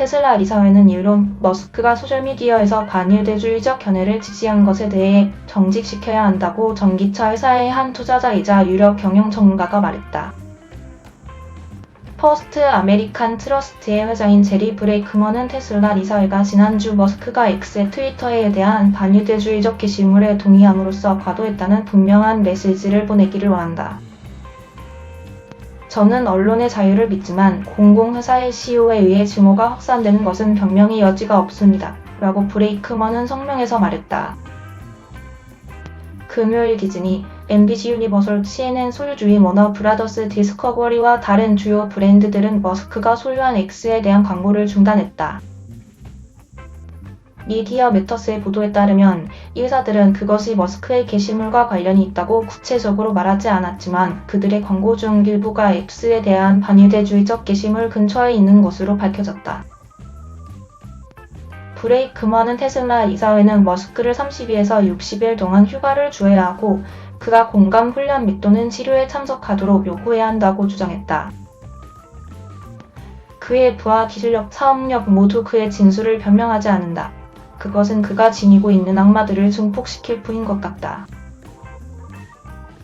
테슬라 이사회는 일론 머스크가 소셜미디어에서 반유대주의적 견해를 지지한 것에 대해 정직시켜야 한다고 전기차 회사의 한 투자자이자 유력 경영 전문가가 말했다. 퍼스트 아메리칸 트러스트의 회장인 제리 브레이크먼은 테슬라 이사회가 지난주 머스크가 X의 트위터에 대한 반유대주의적 게시물에 동의함으로써 과도했다는 분명한 메시지를 보내기를 원한다. 저는 언론의 자유를 믿지만 공공회사의 CEO에 의해 증오가 확산되는 것은 변명의 여지가 없습니다. 라고 브레이크먼은 성명에서 말했다. 금요일 디즈니, MBC 유니버설, CNN 소유주의 워너 브라더스 디스커버리와 다른 주요 브랜드들은 머스크가 소유한 X에 대한 광고를 중단했다. 미디어 매터스의 보도에 따르면 이 회사들은 그것이 머스크의 게시물과 관련이 있다고 구체적으로 말하지 않았지만 그들의 광고 중 일부가 X에 대한 반유대주의적 게시물 근처에 있는 것으로 밝혀졌다. 브레이크먼은 테슬라 이사회는 머스크를 30일에서 60일 동안 휴가를 주어야 하고 그가 공감 훈련 및 또는 치료에 참석하도록 요구해야 한다고 주장했다. 그의 부하 기술력, 사업력 모두 그의 진술을 변명하지 않는다. 그것은 그가 지니고 있는 악마들을 증폭시킬 뿐인 것 같다.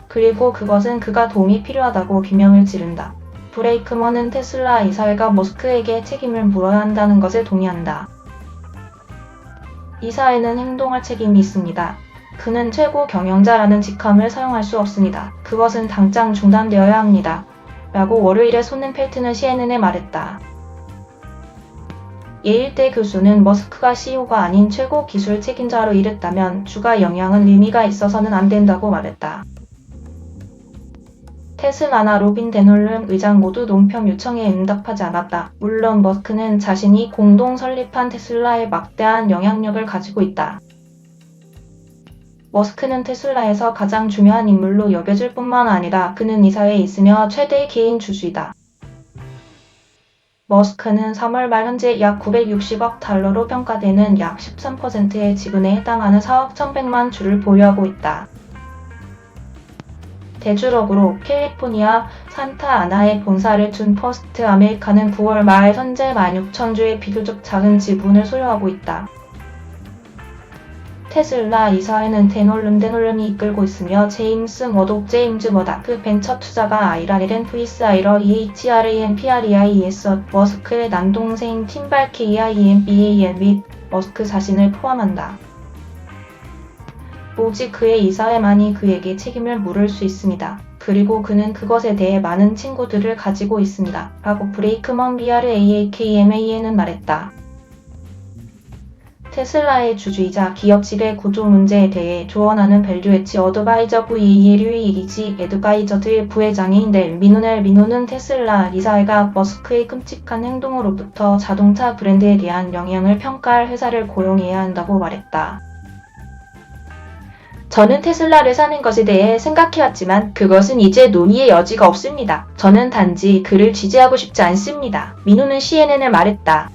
그리고 그것은 그가 도움이 필요하다고 비명을 지른다. 브레이크먼은 테슬라 이사회가 머스크에게 책임을 물어야 한다는 것에 동의한다. 이사회는 행동할 책임이 있습니다. 그는 최고 경영자라는 직함을 사용할 수 없습니다. 그것은 당장 중단되어야 합니다. 라고 월요일에 손넨펠트는 CNN에 말했다. 예일대 교수는 머스크가 CEO가 아닌 최고 기술 책임자로 일했다면 주가 영향은 의미가 있어서는 안 된다고 말했다. 테슬라나 로빈 데놀름 의장 모두 논평 요청에 응답하지 않았다. 물론 머스크는 자신이 공동 설립한 테슬라에 막대한 영향력을 가지고 있다. 머스크는 테슬라에서 가장 중요한 인물로 여겨질 뿐만 아니라 그는 이사회에 있으며 최대 개인 주주이다. 머스크는 3월 말 현재 약 960억 달러로 평가되는 약 13%의 지분에 해당하는 4억 1100만 주를 보유하고 있다. 대주력으로 캘리포니아 산타아나에 본사를 둔 퍼스트 아메리카는 9월 말 현재 16,000주의 비교적 작은 지분을 소유하고 있다. 테슬라 이사회는 데놀름 데놀름이 이끌고 있으며 제임스 머독 제임즈 머다크 벤처 투자가 아이라렐은 프리스 아이러 EHRAM PREIS 머스크의 남동생 팀발 KIM BAN 및 머스크 자신을 포함한다. 오직 그의 이사회만이 그에게 책임을 물을 수 있습니다. 그리고 그는 그것에 대해 많은 친구들을 가지고 있습니다. 라고 브레이크먼 BRAAKMAN은 말했다. 테슬라의 주주이자 기업질의 구조 문제에 대해 조언하는 밸류에치 어드바이저 VELU의 이지 에드바이저드의 부회장인 넬 미노넬 미노는 테슬라 이사회가 머스크의 끔찍한 행동으로부터 자동차 브랜드에 대한 영향을 평가할 회사를 고용해야 한다고 말했다. 저는 테슬라를 사는 것에 대해 생각해왔지만 그것은 이제 논의의 여지가 없습니다. 저는 단지 그를 지지하고 싶지 않습니다. 민호는 CNN에 말했다.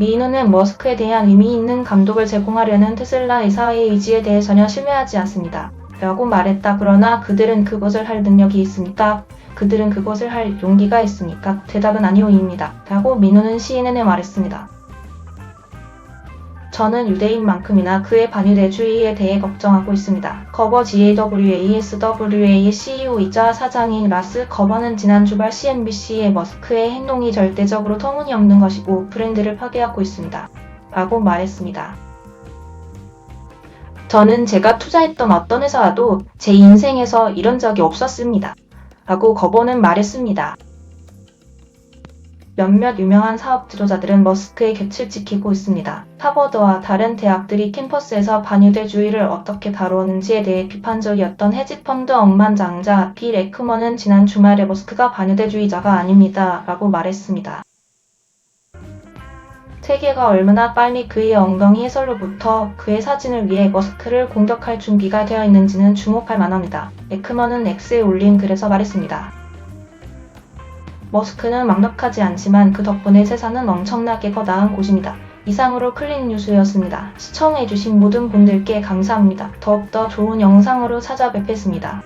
미노는 머스크에 대한 의미 있는 감독을 제공하려는 테슬라 이사회의 의지에 대해 전혀 신뢰하지 않습니다. 라고 말했다. 그러나 그들은 그것을 할 능력이 있습니까? 그들은 그것을 할 용기가 있습니까? 대답은 아니오입니다. 라고 민호는 CNN에 말했습니다. 저는 유대인만큼이나 그의 반유대주의에 대해 걱정하고 있습니다. 거버 GAWA SWA의 CEO이자 사장인 라스 거버는 지난 주말 CNBC의 머스크의 행동이 절대적으로 터무니없는 것이고 브랜드를 파괴하고 있습니다. 라고 말했습니다. 저는 제가 투자했던 어떤 회사와도 제 인생에서 이런 적이 없었습니다. 라고 거버는 말했습니다. 몇몇 유명한 사업 지도자들은 머스크의 곁을 지키고 있습니다. 하버드와 다른 대학들이 캠퍼스에서 반유대 주의를 어떻게 다루었는지에 대해 비판적이었던 헤지펀드 억만장자 빌 에크먼은 지난 주말에 머스크가 반유대주의자가 아닙니다. 라고 말했습니다. 세계가 얼마나 빨리 그의 엉덩이 해설로부터 그의 사진을 위해 머스크를 공격할 준비가 되어 있는지는 주목할 만합니다. 에크먼은 X에 올린 글에서 말했습니다. 머스크는 막막하지 않지만 그 덕분에 세상은 엄청나게 더 나은 곳입니다. 이상으로 클린 뉴스였습니다. 시청해주신 모든 분들께 감사합니다. 더욱더 좋은 영상으로 찾아뵙겠습니다.